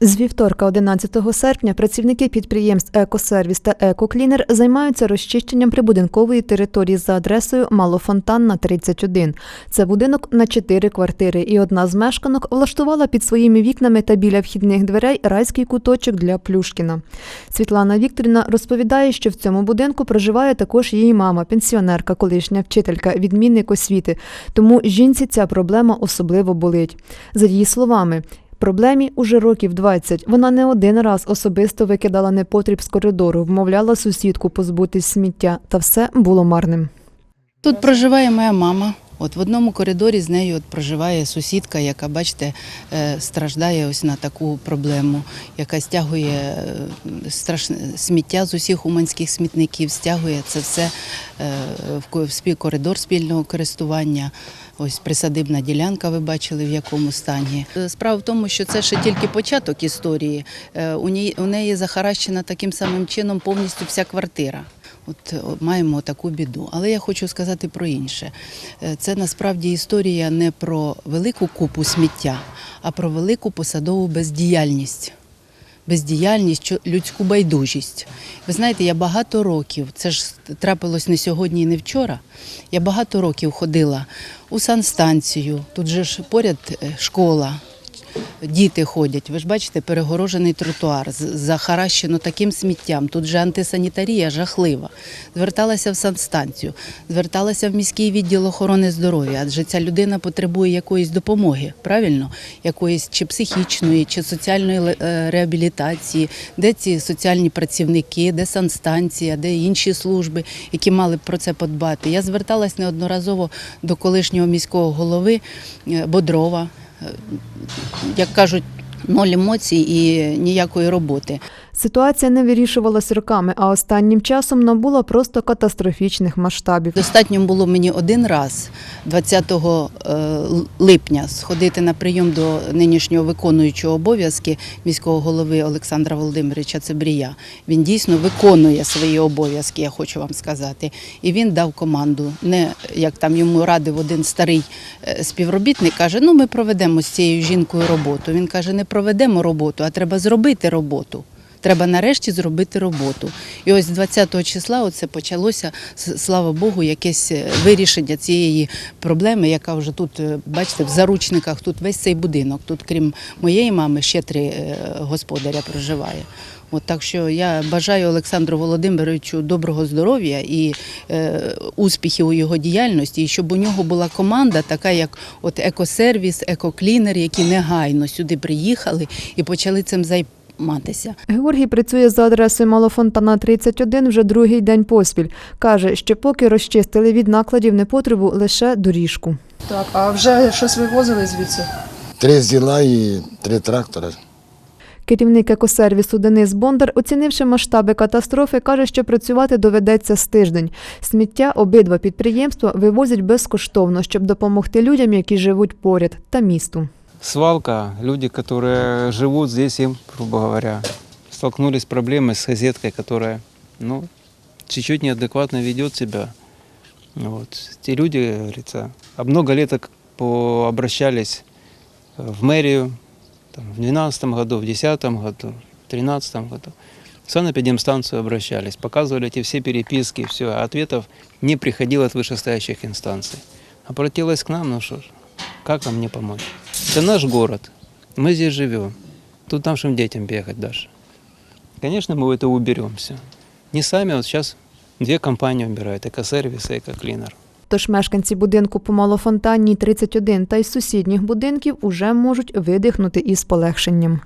З вівторка, 11 серпня, працівники підприємств «Екосервіс» та «Екоклінер» займаються розчищенням прибудинкової території за адресою Малофонтанна, 31. Це будинок на 4 квартири, і одна з мешканок влаштувала під своїми вікнами та біля вхідних дверей райський куточок для Плюшкіна. Світлана Вікторівна розповідає, що в цьому будинку проживає також її мама, пенсіонерка, колишня вчителька, відмінник освіти. Тому жінці ця проблема особливо болить. За її словами, Проблемі уже років 20. Вона не один раз особисто викидала непотріб з коридору, вмовляла сусідку позбутись сміття, та все було марним. Тут проживає моя мама. От в одному коридорі з нею от проживає сусідка, яка, бачите, е, страждає ось на таку проблему, яка стягує е, страшне сміття з усіх уманських смітників, стягує це все е, в ко- коридор спільного користування. Ось присадибна ділянка, ви бачили в якому стані. Справа в тому, що це ще тільки початок історії. У неї захаращена таким самим чином повністю вся квартира. От е, маємо таку біду. Але я хочу сказати про інше. Е, Це насправді історія не про велику купу сміття, а про велику посадову бездіяльність. Бездіяльність, людську байдужість. Ви знаєте, я багато років, це ж трапилось не сьогодні і не вчора. Я багато років ходила у санстанцію, тут же ж поряд е, школа, діти ходять. Ви ж бачите, перегорожений тротуар, захаращено таким сміттям. Тут же антисанітарія жахлива. Зверталася в санстанцію, зверталася в міський відділ охорони здоров'я, адже ця людина потребує якоїсь допомоги, правильно? Якоїсь чи психічної, чи соціальної е, реабілітації, де ці соціальні працівники, де санстанція, де інші служби, які мали б про це подбати. Я зверталась неодноразово до колишнього міського голови е, Бодрова як кажуть, ноль емоцій і ніякої роботи. Ситуація не вирішувалась роками, а останнім часом набула просто катастрофічних масштабів. Достатньо було мені один раз, 20 е, липня, сходити на прийом до нинішнього виконуючого обов'язки міського голови Олександра Володимировича Цебрія. Він дійсно виконує свої обов'язки, я хочу вам сказати. І він дав команду, не як там йому радив один старий е, співробітник, каже: ну ми проведемо з цією жінкою роботу. Він каже, не проведемо роботу, а треба зробити роботу. Треба нарешті зробити роботу. І ось 20 числа оце почалося, слава Богу, якесь е, вирішення цієї проблеми, яка вже тут, е, бачите, в заручниках, тут весь цей будинок. Тут, крім моєї мами, ще три е, господаря проживає. От так що я бажаю Олександру Володимировичу доброго здоров'я і е, успіхів у його діяльності, і щоб у нього була команда, така як от екосервіс, екоклінер, які негайно сюди приїхали і почали цим займатися. Георгій працює за адресою Малофонтана 31 вже другий день поспіль. Каже, що поки розчистили від накладів непотребу лише доріжку. Так, а вже щось вивозили звідси? Три зіла і три трактори. Керівник екосервісу Денис Бондар, оцінивши масштаби катастрофи, каже, що працювати доведеться з тиждень. Сміття обидва підприємства вивозять безкоштовно, щоб допомогти людям, які живуть поряд, та місту. Свалка, люди, которые живут здесь, им, грубо говоря, столкнулись с проблемой с газеткой, которая, ну, чуть-чуть неадекватно ведет себя. Вот. Те люди, говорится, а много лет обращались в мэрию там, в 2012 году, в 2010 году, в 2013 году. В санэпидемстанцию обращались, показывали эти все переписки, все, а ответов не приходило от вышестоящих инстанций. Обратилась к нам, ну что ж, как нам мне помочь? Это наш город, мы здесь живем. Тут нашим детям бегать даже. Конечно, мы это уберемся. Не сами, вот сейчас две компании убирают, экосервис и экоклинер. Тож мешканці будинку по Малофонтанній 31 та й сусідніх будинків уже можуть видихнути із полегшенням.